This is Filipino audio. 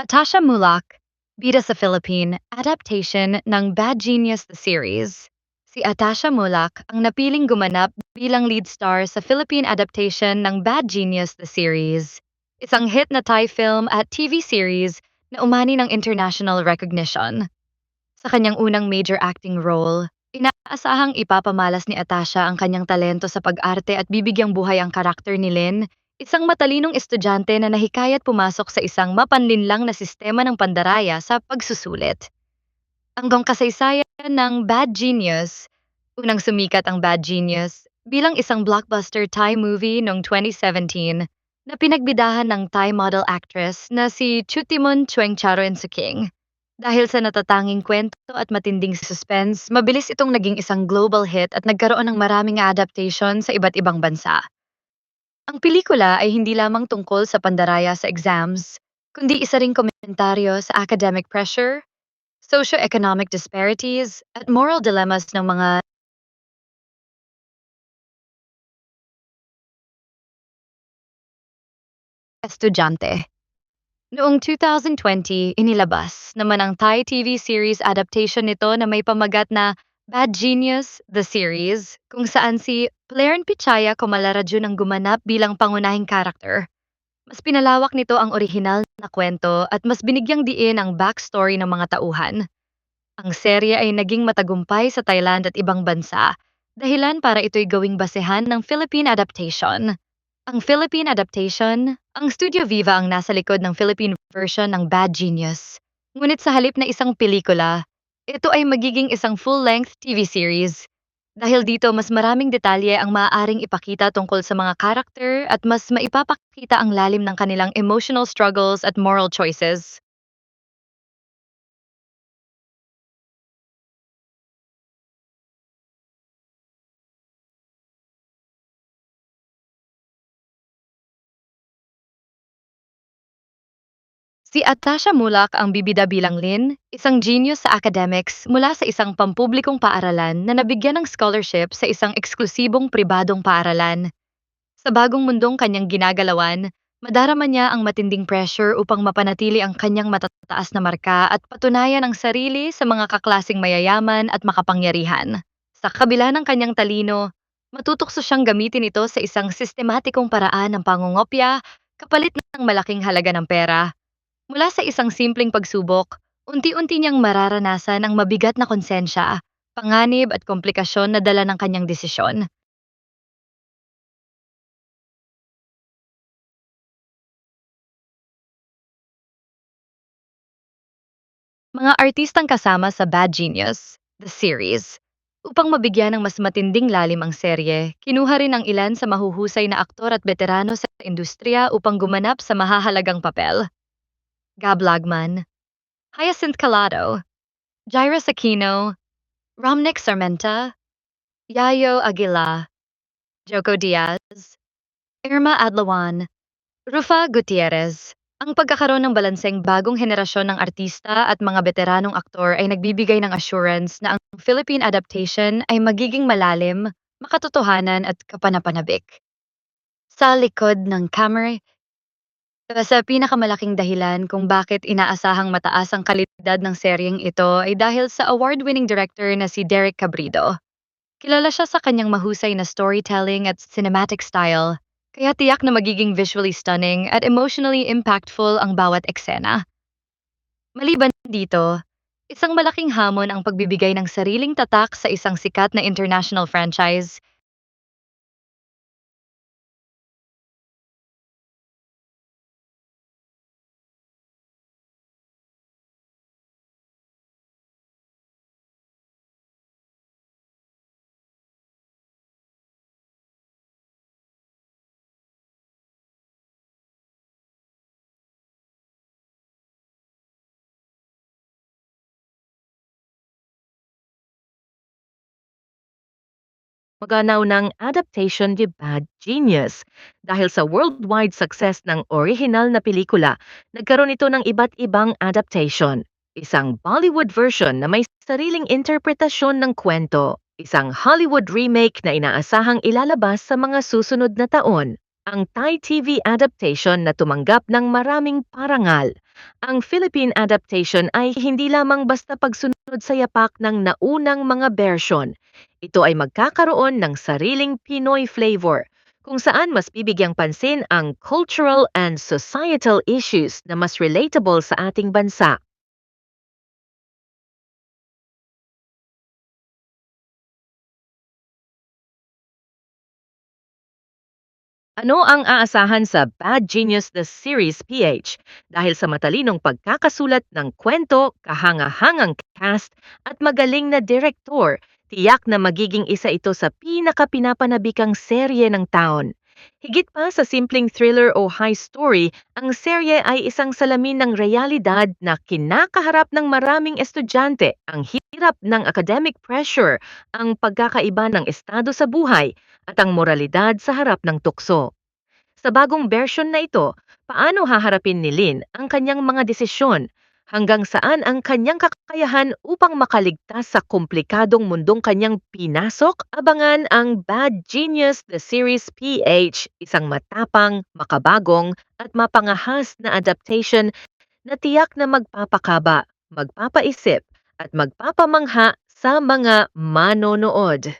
Atasha Mulak, bida sa Philippine, adaptation ng Bad Genius the series. Si Atasha Mulak ang napiling gumanap bilang lead star sa Philippine adaptation ng Bad Genius the series. Isang hit na Thai film at TV series na umani ng international recognition. Sa kanyang unang major acting role, inaasahang ipapamalas ni Atasha ang kanyang talento sa pag-arte at bibigyang buhay ang karakter ni Lynn Isang matalinong estudyante na nahikayat pumasok sa isang mapanlinlang na sistema ng pandaraya sa pagsusulit. Hanggang kasaysayan ng Bad Genius, unang sumikat ang Bad Genius bilang isang blockbuster Thai movie noong 2017 na pinagbidahan ng Thai model actress na si Chutimon Chuengcharoen Suking. Dahil sa natatanging kwento at matinding suspense, mabilis itong naging isang global hit at nagkaroon ng maraming adaptation sa iba't ibang bansa. Ang pelikula ay hindi lamang tungkol sa pandaraya sa exams, kundi isa ring komentaryo sa academic pressure, socio-economic disparities, at moral dilemmas ng mga estudyante. Noong 2020, inilabas naman ang Thai TV series adaptation nito na may pamagat na Bad Genius, the series, kung saan si Plaren Pichaya Komalarajun ang gumanap bilang pangunahing karakter. Mas pinalawak nito ang orihinal na kwento at mas binigyang diin ang backstory ng mga tauhan. Ang serye ay naging matagumpay sa Thailand at ibang bansa, dahilan para ito'y gawing basehan ng Philippine adaptation. Ang Philippine adaptation, ang Studio Viva ang nasa likod ng Philippine version ng Bad Genius. Ngunit sa halip na isang pelikula, ito ay magiging isang full-length TV series. Dahil dito, mas maraming detalye ang maaaring ipakita tungkol sa mga karakter at mas maipapakita ang lalim ng kanilang emotional struggles at moral choices. Si Atasha Mulak ang bibida bilang Lynn, isang genius sa academics mula sa isang pampublikong paaralan na nabigyan ng scholarship sa isang eksklusibong pribadong paaralan. Sa bagong mundong kanyang ginagalawan, madarama niya ang matinding pressure upang mapanatili ang kanyang matataas na marka at patunayan ang sarili sa mga kaklasing mayayaman at makapangyarihan. Sa kabila ng kanyang talino, matutokso siyang gamitin ito sa isang sistematikong paraan ng pangungopya kapalit ng malaking halaga ng pera Mula sa isang simpleng pagsubok, unti-unti niyang mararanasan ang mabigat na konsensya, panganib at komplikasyon na dala ng kanyang desisyon. Mga artistang kasama sa Bad Genius, the series. Upang mabigyan ng mas matinding lalim ang serye, kinuha rin ang ilan sa mahuhusay na aktor at veterano sa industriya upang gumanap sa mahahalagang papel. Gab Lagman, Hyacinth Calado, Jairus Aquino, Romnick Sarmenta, Yayo Aguila, Joko Diaz, Irma Adlawan, Rufa Gutierrez. Ang pagkakaroon ng balanseng bagong henerasyon ng artista at mga veteranong aktor ay nagbibigay ng assurance na ang Philippine adaptation ay magiging malalim, makatotohanan at kapanapanabik. Sa likod ng camera, sa pinakamalaking dahilan kung bakit inaasahang mataas ang kalidad ng seryeng ito ay dahil sa award-winning director na si Derek Cabrido. Kilala siya sa kanyang mahusay na storytelling at cinematic style, kaya tiyak na magiging visually stunning at emotionally impactful ang bawat eksena. Maliban dito, isang malaking hamon ang pagbibigay ng sariling tatak sa isang sikat na international franchise Maganaw ng adaptation ni Bad Genius. Dahil sa worldwide success ng original na pelikula, nagkaroon ito ng iba't ibang adaptation. Isang Bollywood version na may sariling interpretasyon ng kwento, isang Hollywood remake na inaasahang ilalabas sa mga susunod na taon, ang Thai TV adaptation na tumanggap ng maraming parangal. Ang Philippine adaptation ay hindi lamang basta pagsunod sa yapak ng naunang mga version. Ito ay magkakaroon ng sariling Pinoy flavor kung saan mas bibigyang pansin ang cultural and societal issues na mas relatable sa ating bansa. Ano ang aasahan sa Bad Genius the Series PH dahil sa matalinong pagkakasulat ng kwento, kahangahangang cast at magaling na direktor, tiyak na magiging isa ito sa pinakapinapanabikang serye ng taon. Higit pa sa simpleng thriller o high story, ang serye ay isang salamin ng realidad na kinakaharap ng maraming estudyante, ang hirap ng academic pressure, ang pagkakaiba ng estado sa buhay, at ang moralidad sa harap ng tukso. Sa bagong version na ito, paano haharapin ni Lin ang kanyang mga desisyon? Hanggang saan ang kanyang kakayahan upang makaligtas sa komplikadong mundong kanyang pinasok? Abangan ang Bad Genius The Series PH, isang matapang, makabagong, at mapangahas na adaptation na tiyak na magpapakaba, magpapaisip, at magpapamangha sa mga manonood.